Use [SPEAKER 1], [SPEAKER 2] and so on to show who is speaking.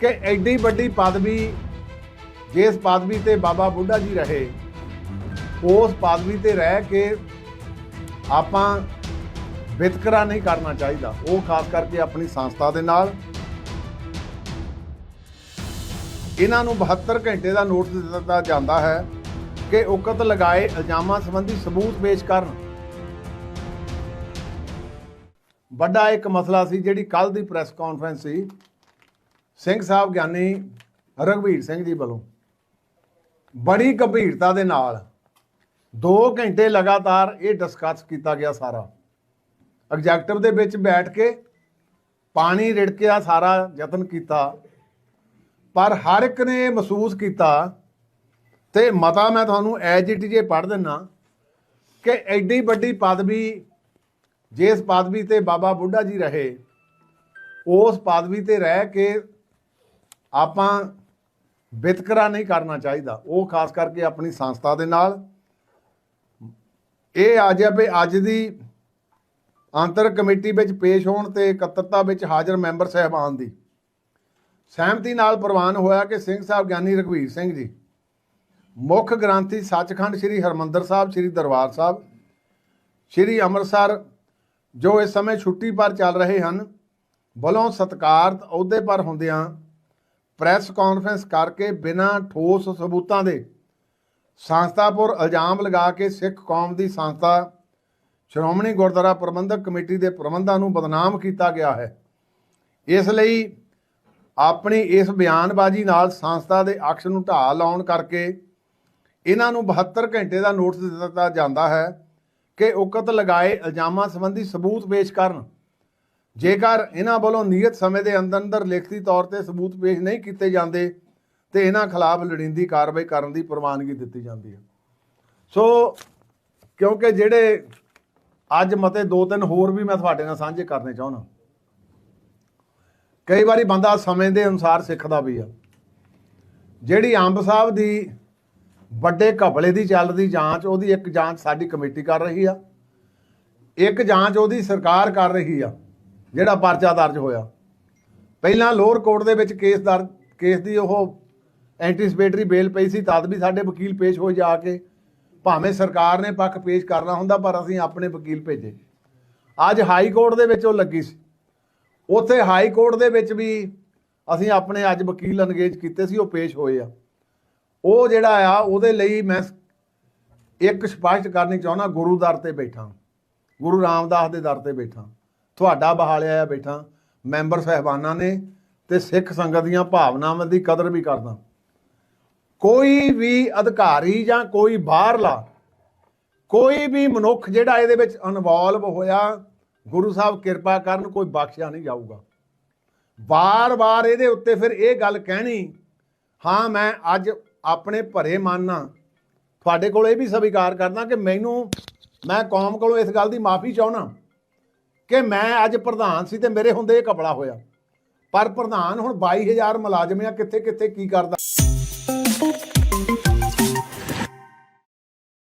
[SPEAKER 1] ਕਿ ਐਡੀ ਵੱਡੀ ਪਦਵੀ, ਜਿਸ ਪਦਵੀ ਤੇ ਬਾਬਾ ਬੁੱਢਾ ਜੀ ਰਹੇ, ਉਸ ਪਦਵੀ ਤੇ ਰਹਿ ਕੇ ਆਪਾਂ ਵਿਤਕਰਾ ਨਹੀਂ ਕਰਨਾ ਚਾਹੀਦਾ। ਉਹ ਖਾਸ ਕਰਕੇ ਆਪਣੀ ਸੰਸਥਾ ਦੇ ਨਾਲ। ਇਹਨਾਂ ਨੂੰ 72 ਘੰਟੇ ਦਾ ਨੋਟਿਸ ਦਿੱਤਾ ਜਾਂਦਾ ਹੈ ਕਿ ਉਕਤ ਲਗਾਏ ਇਲਜ਼ਾਮਾਂ ਸੰਬੰਧੀ ਸਬੂਤ ਪੇਸ਼ ਕਰਨ। ਵੱਡਾ ਇੱਕ ਮਸਲਾ ਸੀ ਜਿਹੜੀ ਕੱਲ ਦੀ ਪ੍ਰੈਸ ਕਾਨਫਰੰਸ ਸੀ। ਸਿੰਘ ਸਾਹਿਬ ਗਿਆਨੀ ਰਘਵੀਰ ਸਿੰਘ ਜੀ ਵੱਲੋਂ ਬੜੀ ਗੰਭੀਰਤਾ ਦੇ ਨਾਲ 2 ਘੰਟੇ ਲਗਾਤਾਰ ਇਹ ਡਿਸਕਸ ਕੀਤਾ ਗਿਆ ਸਾਰਾ। ਐਗਜ਼ੈਕਟਿਵ ਦੇ ਵਿੱਚ ਬੈਠ ਕੇ ਪਾਣੀ ਰਿੜਕਿਆ ਸਾਰਾ ਯਤਨ ਕੀਤਾ। ਪਰ ਹਰ ਇੱਕ ਨੇ ਇਹ ਮਹਿਸੂਸ ਕੀਤਾ ਤੇ ਮਤਾ ਮੈਂ ਤੁਹਾਨੂੰ ਐਜ ਇਟ ਜੇ ਪੜ੍ਹ ਦਿੰਨਾ ਕਿ ਐਡੀ ਵੱਡੀ ਪਦਵੀ ਜਿਸ ਪਦਵੀ ਤੇ ਬਾਬਾ ਬੁੱਢਾ ਜੀ ਰਹੇ, ਉਸ ਪਦਵੀ ਤੇ ਰਹਿ ਕੇ ਆਪਾਂ ਵਿਤਕਰਾ ਨਹੀਂ ਕਰਨਾ ਚਾਹੀਦਾ। ਉਹ ਖਾਸ ਕਰਕੇ ਆਪਣੀ ਸੰਸਥਾ ਦੇ ਨਾਲ। ਇਹ ਆ ਆ ਵੀ ਅੱਜ ਦੀ ਅੰਤਰ ਕਮੇਟੀ ਵਿੱਚ ਪੇਸ਼ ਹੋਣ ਤੇ ਇਕੱਤਰਤਾ ਵਿੱਚ ਹਾਜ਼ਰ ਮੈਂਬਰ ਸਹਿਬਾਨ ਦੀ। ਸਹਿਮਤੀ ਨਾਲ ਪ੍ਰਵਾਨ ਹੋਇਆ ਕਿ ਸਿੰਘ ਸਾਹਿਬ ਗਿਆਨੀ ਰਘਵੀਰ ਸਿੰਘ ਜੀ, ਮੁੱਖ ਗ੍ਰੰਥੀ ਸੱਚਖੰਡ ਸ੍ਰੀ ਹਰਮੰਦਰ ਸਾਹਿਬ, ਸ੍ਰੀ ਦਰਬਾਰ ਸਾਹਿਬ, ਸ੍ਰੀ ਅੰਮ੍ਰਿਤਸਰ, ਜੋ ਇਸ ਸਮੇਂ ਛੁੱਟੀ ਪਰ ਚੱਲ ਰਹੇ ਹਨ, ਵੱਲੋਂ ਸਤਕਾਰਤ ਅਹੁਦੇ ਪਰ ਹੁੰਦਿਆਂ ਪ੍ਰੈਸ ਕਾਨਫਰੰਸ ਕਰਕੇ ਬਿਨਾਂ ਠੋਸ ਸਬੂਤਾਂ ਦੇ ਸੰਸਥਾਪੁਰ ਇਲਜ਼ਾਮ ਲਗਾ ਕੇ ਸਿੱਖ ਕੌਮ ਦੀ ਸੰਸਥਾ ਸ਼੍ਰੋਮਣੀ ਗੁਰਦੁਆਰਾ ਪ੍ਰਬੰਧਕ ਕਮੇਟੀ ਦੇ ਪ੍ਰਬੰਧਾਂ ਨੂੰ ਬਦਨਾਮ ਕੀਤਾ ਗਿਆ ਹੈ। ਇਸ ਲਈ ਆਪਣੀ ਇਸ ਬਿਆਨਬਾਜ਼ੀ ਨਾਲ ਸੰਸਥਾ ਦੇ ਅਕਸ਼ ਨੂੰ ਢਾਹ ਲਾਉਣ ਕਰਕੇ ਇਹਨਾਂ ਨੂੰ 72 ਘੰਟੇ ਦਾ ਨੋਟਿਸ ਦਿੱਤਾ ਜਾਂਦਾ ਹੈ ਕਿ ਉਕਤ ਲਗਾਏ ਇਲਜ਼ਾਮਾਂ ਸੰਬੰਧੀ ਸਬੂਤ ਪੇਸ਼ ਕਰਨ। ਜੇਕਰ ਇਹਨਾਂ ਵੱਲੋਂ ਨਿਯਤ ਸਮੇਂ ਦੇ ਅੰਦਰ ਅੰਦਰ ਲਿਖਤੀ ਤੌਰ ਤੇ ਸਬੂਤ ਪੇਸ਼ ਨਹੀਂ ਕੀਤੇ ਜਾਂਦੇ, ਤੇ ਇਹਨਾਂ ਖਿਲਾਫ ਲੋੜੀਂਦੀ ਕਾਰਵਾਈ ਕਰਨ ਦੀ ਪ੍ਰਵਾਨਗੀ ਦਿੱਤੀ ਜਾਂਦੀ ਹੈ। ਸੋ, ਕਿਉਂਕਿ ਜਿਹੜੇ ਅੱਜ ਮਤੇ ਦੋ ਤਿੰਨ ਹੋਰ ਵੀ ਮੈਂ ਤੁਹਾਡੇ ਨਾਲ ਸਾਂਝੇ ਕਰਨੇ ਚਾਹੁੰਦਾ। ਕਈ ਵਾਰੀ ਬੰਦਾ ਸਮੇਂ ਦੇ ਅਨੁਸਾਰ ਸਿੱਖਦਾ ਵੀ ਆ। ਜਿਹੜੀ ਅੰਬ ਸਾਹਿਬ ਦੀ ਵੱਡੇ ਘਪਲੇ ਦੀ ਚੱਲਦੀ ਜਾਂਚ, ਉਹਦੀ ਇੱਕ ਜਾਂਚ ਸਾਡੀ ਕਮੇਟੀ ਕਰ ਰਹੀ ਆ। ਇੱਕ ਜਾਂਚ ਉਹਦੀ ਸਰਕਾਰ ਕਰ ਰਹੀ ਆ। ਜਿਹੜਾ ਪਰਚਾ ਦਰਜ ਹੋਇਆ। ਪਹਿਲਾਂ ਲੋਅਰ ਕੋਰਟ ਦੇ ਵਿੱਚ ਕੇਸ ਦਰ ਕੇਸ ਦੀ ਉਹ ਐਂਟੀਸਪੇਟਰੀ ਬੇਲ ਪਈ ਸੀ, ਤਦ ਵੀ ਸਾਡੇ ਵਕੀਲ ਪੇਸ਼ ਹੋਏ ਜਾ ਕੇ। ਭਾਵੇਂ ਸਰਕਾਰ ਨੇ ਪੱਖ ਪੇਸ਼ ਕਰਨਾ ਹੁੰਦਾ, ਪਰ ਅਸੀਂ ਆਪਣੇ ਵਕੀਲ ਭੇਜੇ। ਅੱਜ ਹਾਈ ਕੋਰਟ ਦੇ ਵਿੱਚ ਉਹ ਲੱਗੀ ਸੀ। ਉੱਥੇ ਹਾਈ ਕੋਰਟ ਦੇ ਵਿੱਚ ਵੀ ਅਸੀਂ ਆਪਣੇ ਅੱਜ ਵਕੀਲ ਅਨਗੇਜ ਕੀਤੇ ਸੀ, ਉਹ ਪੇਸ਼ ਹੋਏ ਆ। ਉਹ ਜਿਹੜਾ ਆ, ਉਹਦੇ ਲਈ ਮੈਂ ਇੱਕ ਸਪਸ਼ਟ ਕਰਨੀ ਚਾਹੁੰਦਾ, ਗੁਰੂ ਦਰ ਤੇ ਬੈਠਾ। ਗੁਰੂ ਰਾਮਦਾਸ ਦੇ ਦਰ ਤੇ ਬੈਠਾ। ਤੁਹਾਡਾ ਬਹਾਲਿਆ ਆ ਬੈਠਾ। ਮੈਂਬਰ ਸਹਿਬਾਨਾਂ ਨੇ ਤੇ ਸਿੱਖ ਸੰਗਤ ਦੀਆਂ ਭਾਵਨਾਵਾਂ ਦੀ ਕਦਰ ਵੀ ਕਰਦਾ। ਕੋਈ ਵੀ ਅਧਿਕਾਰੀ ਜਾਂ ਕੋਈ ਬਾਹਰਲਾ, ਕੋਈ ਵੀ ਮਨੁੱਖ ਜਿਹੜਾ ਇਹਦੇ ਵਿੱਚ ਇਨਵੋਲਵ ਹੋਇਆ, ਗੁਰੂ ਸਾਹਿਬ ਕਿਰਪਾ ਕਰਨ ਕੋਈ ਬਖਸ਼ਿਆ ਨਹੀਂ ਜਾਊਗਾ। ਵਾਰ-ਵਾਰ ਇਹਦੇ ਉੱਤੇ ਫਿਰ ਇਹ ਗੱਲ ਕਹਿਣੀ, ਹਾਂ, ਮੈਂ ਅੱਜ ਆਪਣੇ ਭਰੇ ਮਨ ਨਾਲ ਤੁਹਾਡੇ ਕੋਲ ਇਹ ਵੀ ਸਵੀਕਾਰ ਕਰਦਾ ਕਿ ਮੈਨੂੰ, ਮੈਂ ਕੌਮ ਕੋਲੋਂ ਇਸ ਗੱਲ ਦੀ ਮਾਫੀ ਚਾਹਣਾ ਕਿ ਮੈਂ ਅੱਜ ਪ੍ਰਧਾਨ ਸੀ ਤੇ ਮੇਰੇ ਹੁੰਦੇ ਇਹ ਕਪੜਾ ਹੋਇਆ। ਪਰ ਪ੍ਰਧਾਨ ਹੁਣ 22000 ਮੁਲਾਜ਼ਮ ਆ ਕਿੱਥੇ ਕਿੱਥੇ ਕੀ ਕਰਦਾ?